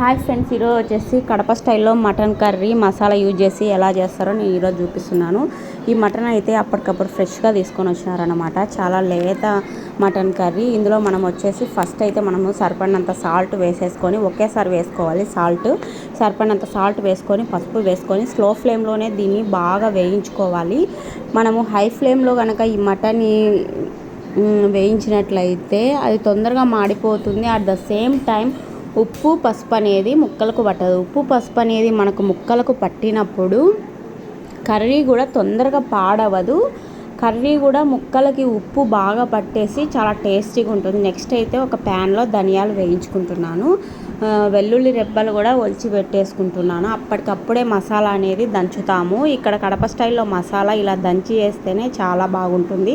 Hi friends ఈరోజు వచ్చేసి కడప స్టైల్లో మటన్ కర్రీ మసాలా యూజ్ చేసి ఎలా చేస్తారో నేను ఈరోజు చూపిస్తున్నాను. ఈ మటన్ అయితే అప్పటికప్పుడు ఫ్రెష్గా తీసుకొని వచ్చినారనమాట చాలా లేత మటన్ కర్రీ. ఇందులో మనం వచ్చేసి ఫస్ట్ అయితే మనము సరిపడినంత సాల్ట్ వేసేసుకొని ఒకేసారి వేసుకోవాలి సాల్ట్. సరిపడినంత సాల్ట్ వేసుకొని పసుపు వేసుకొని స్లో ఫ్లేమ్లోనే దీన్ని బాగా వేయించుకోవాలి. మనము హై ఫ్లేమ్లో కనుక ఈ మటన్ని వేయించినట్లయితే అది తొందరగా మాడిపోతుంది. అట్ ద సేమ్ టైం ఉప్పు పసుపు అనేది ముక్కలకు పట్టదు. ఉప్పు పసుపు అనేది మనకు ముక్కలకు పట్టినప్పుడు కర్రీ కూడా తొందరగా పాడవదు. కర్రీ కూడా ముక్కలకి ఉప్పు బాగా పట్టేసి చాలా టేస్టీగా ఉంటుంది. నెక్స్ట్ అయితే ఒక ప్యాన్లో ధనియాలు వేయించుకుంటున్నాను. వెల్లుల్లి రెబ్బలు కూడా ఒలిచి పెట్టేసుకుంటున్నాను. అప్పటికప్పుడే మసాలా అనేది దంచుతాము. ఇక్కడ కడప స్టైల్లో మసాలా ఇలా దంచి వేస్తేనే చాలా బాగుంటుంది.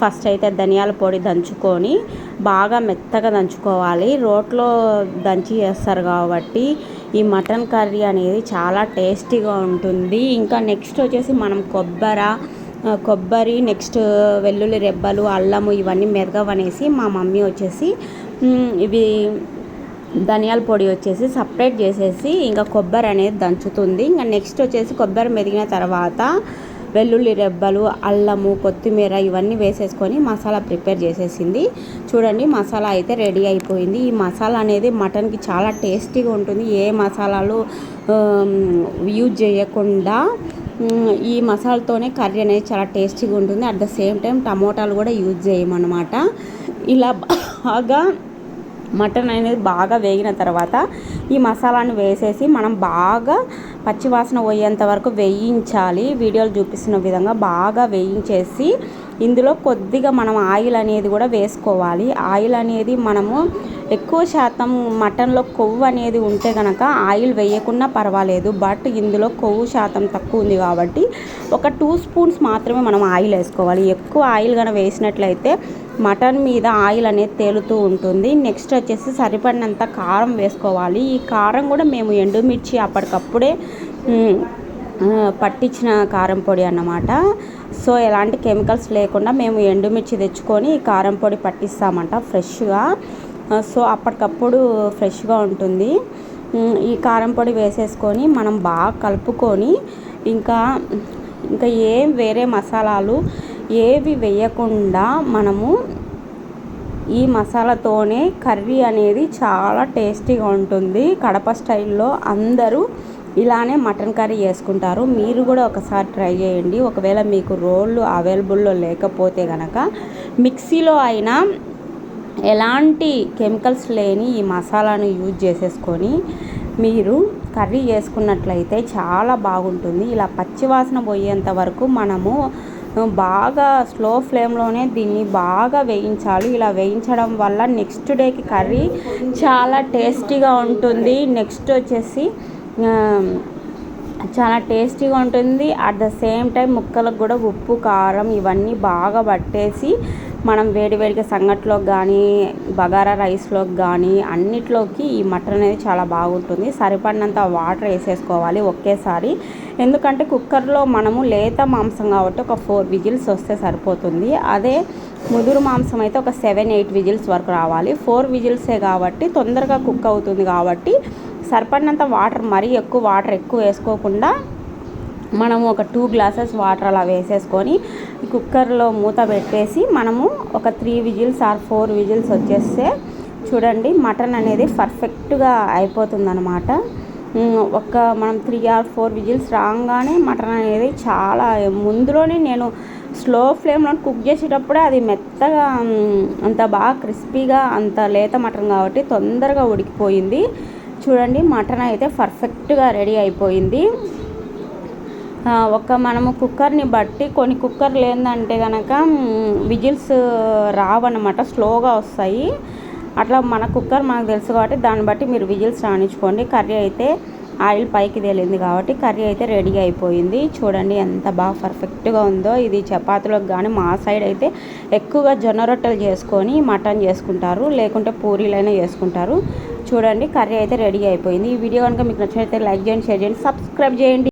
ఫస్ట్ అయితే ధనియాల పొడి దంచుకొని బాగా మెత్తగా దంచుకోవాలి. రోట్లో దంచి చేస్తారు కాబట్టి ఈ మటన్ కర్రీ అనేది చాలా టేస్టీగా ఉంటుంది. ఇంకా నెక్స్ట్ వచ్చేసి మనం కొబ్బర కొబ్బరి నెక్స్ట్ వెల్లుల్లి రెబ్బలు అల్లము ఇవన్నీ మెరగవనేసి మా మమ్మీ వచ్చేసి ఇవి ధనియాల పొడి వచ్చేసి సపరేట్ చేసేసి ఇంకా కొబ్బరి అనేది దంచుతుంది. ఇంకా నెక్స్ట్ వచ్చేసి కొబ్బరి మెదిగిన తర్వాత వెల్లుల్లి రెబ్బలు అల్లము కొత్తిమీర ఇవన్నీ వేసేసుకొని మసాలా ప్రిపేర్ చేసేసింది. చూడండి మసాలా అయితే రెడీ అయిపోయింది. ఈ మసాలా అనేది మటన్కి చాలా టేస్టీగా ఉంటుంది. ఏ మసాలాలు యూజ్ చేయకుండా ఈ మసాలాతోనే కర్రీ అనేది చాలా టేస్టీగా ఉంటుంది. అట్ ద సేమ్ టైం టమోటాలు కూడా యూజ్ చేయమన్నమాట. ఇలా బాగా మటన్ అనేది బాగా వేగిన తర్వాత ఈ మసాలాను వేసేసి మనం బాగా పచ్చివాసన పోయేంత వరకు వేయించాలి. వీడియోలు చూపిస్తున్న విధంగా బాగా వేయించేసి ఇందులో కొద్దిగా మనం ఆయిల్ అనేది కూడా వేసుకోవాలి. ఆయిల్ అనేది మనము ఎక్కువ శాతం మటన్లో కొవ్వు అనేది ఉంటే కనుక ఆయిల్ వేయకుండా పర్వాలేదు బట్ ఇందులో కొవ్వు శాతం తక్కువ ఉంది కాబట్టి ఒక టూ స్పూన్స్ మాత్రమే మనం ఆయిల్ వేసుకోవాలి. ఎక్కువ ఆయిల్ కనుక వేసినట్లయితే మటన్ మీద ఆయిల్ అనేది తేలుతూ ఉంటుంది. నెక్స్ట్ వచ్చేసి సరిపడినంత కారం వేసుకోవాలి. ఈ కారం కూడా మేము ఎండుమిర్చి అప్పటికప్పుడే పట్టించిన కారం పొడి అన్నమాట. సో ఎలాంటి కెమికల్స్ లేకుండా మేము ఎండుమిర్చి తెచ్చుకొని కారం పొడి పట్టిస్తామంట ఫ్రెష్గా. సో అప్పటికప్పుడు ఫ్రెష్గా ఉంటుంది. ఈ కారం పొడి వేసేసుకొని మనం బాగా కలుపుకొని ఇంకా ఇంకా ఏం వేరే మసాలాలు ఏవి వేయకుండా మనము ఈ మసాలాతోనే కర్రీ అనేది చాలా టేస్టీగా ఉంటుంది. కడప స్టైల్లో అందరూ ఇలానే మటన్ కర్రీ చేసుకుంటారు. మీరు కూడా ఒకసారి ట్రై చేయండి. ఒకవేళ మీకు రోళ్ళు అవైలబుల్లో లేకపోతే కనుక మిక్సీలో అయినా ఎలాంటి కెమికల్స్ లేని ఈ మసాలాను యూజ్ చేసేసుకొని మీరు కర్రీ చేసుకున్నట్లయితే చాలా బాగుంటుంది. ఇలా పచ్చివాసన పోయేంత వరకు మనము బాగా స్లో ఫ్లేమ్లోనే దీన్ని బాగా వేయించాలి. ఇలా వేయించడం వల్ల నెక్స్ట్ డేకి కర్రీ చాలా టేస్టీగా ఉంటుంది. నెక్స్ట్ వచ్చేసి చాలా టేస్టీగా ఉంటుంది. అట్ ద సేమ్ టైం ముక్కలకు కూడా ఉప్పు కారం ఇవన్నీ బాగా పట్టేసి మనం వేడివేడిగా సంగట్లోకి కానీ బగారా రైస్లోకి కానీ అన్నిట్లోకి ఈ మటన్ అనేది చాలా బాగుంటుంది. సరిపడినంత వాటర్ వేసేసుకోవాలి ఒకేసారి. ఎందుకంటే కుక్కర్లో మనము లేత మాంసం కాబట్టి ఒక ఫోర్ విజిల్స్ వస్తే సరిపోతుంది. అదే ముదురు మాంసం అయితే ఒక సెవెన్ ఎయిట్ విజిల్స్ వరకు రావాలి. ఫోర్ విజిల్సే కాబట్టి తొందరగా కుక్ అవుతుంది కాబట్టి సరిపడినంత వాటర్ మరీ ఎక్కువ వాటర్ ఎక్కువ వేసుకోకుండా మనము ఒక టూ గ్లాసెస్ వాటర్ అలా వేసేసుకొని కుక్కర్లో మూత పెట్టేసి మనము ఒక three whistles or four whistles వచ్చేస్తే చూడండి మటన్ అనేది పర్ఫెక్ట్గా అయిపోతుందన్నమాట. ఒక మనం త్రీ ఆర్ ఫోర్ విజిల్స్ రాగానే మటన్ అనేది చాలా ముందులోనే నేను స్లో ఫ్లేమ్లో కుక్ చేసేటప్పుడే అది మెత్తగా అంత బాగా క్రిస్పీగా అంత లేత మటన్ కాబట్టి తొందరగా ఉడికిపోయింది. చూడండి మటన్ అయితే పర్ఫెక్ట్గా రెడీ అయిపోయింది. ఒక మనము కుక్కర్ని బట్టి కొన్ని కుక్కర్లు ఏంటంటే కనుక విజిల్స్ రావన్నమాట స్లోగా వస్తాయి. అట్లా మన కుక్కర్ మనకు తెలుసు కాబట్టి దాన్ని బట్టి మీరు విజిల్స్ రాణించుకోండి. కర్రీ అయితే ఆయిల్ పైకి తేలింది కాబట్టి కర్రీ అయితే రెడీ అయిపోయింది. చూడండి ఎంత బాగా పర్ఫెక్ట్గా ఉందో. ఇది చపాతీలోకి కానీ మా సైడ్ అయితే ఎక్కువగా జొన్న రొట్టెలు చేసుకొని మటన్ చేసుకుంటారు లేకుంటే పూరీలైనా చేసుకుంటారు. చూడండి కర్రీ అయితే రెడీ అయిపోయింది. ఈ వీడియో కనుక మీకు నచ్చినట్లయితే లైక్ చేయండి షేర్ చేయండి సబ్స్క్రైబ్ చేయండి.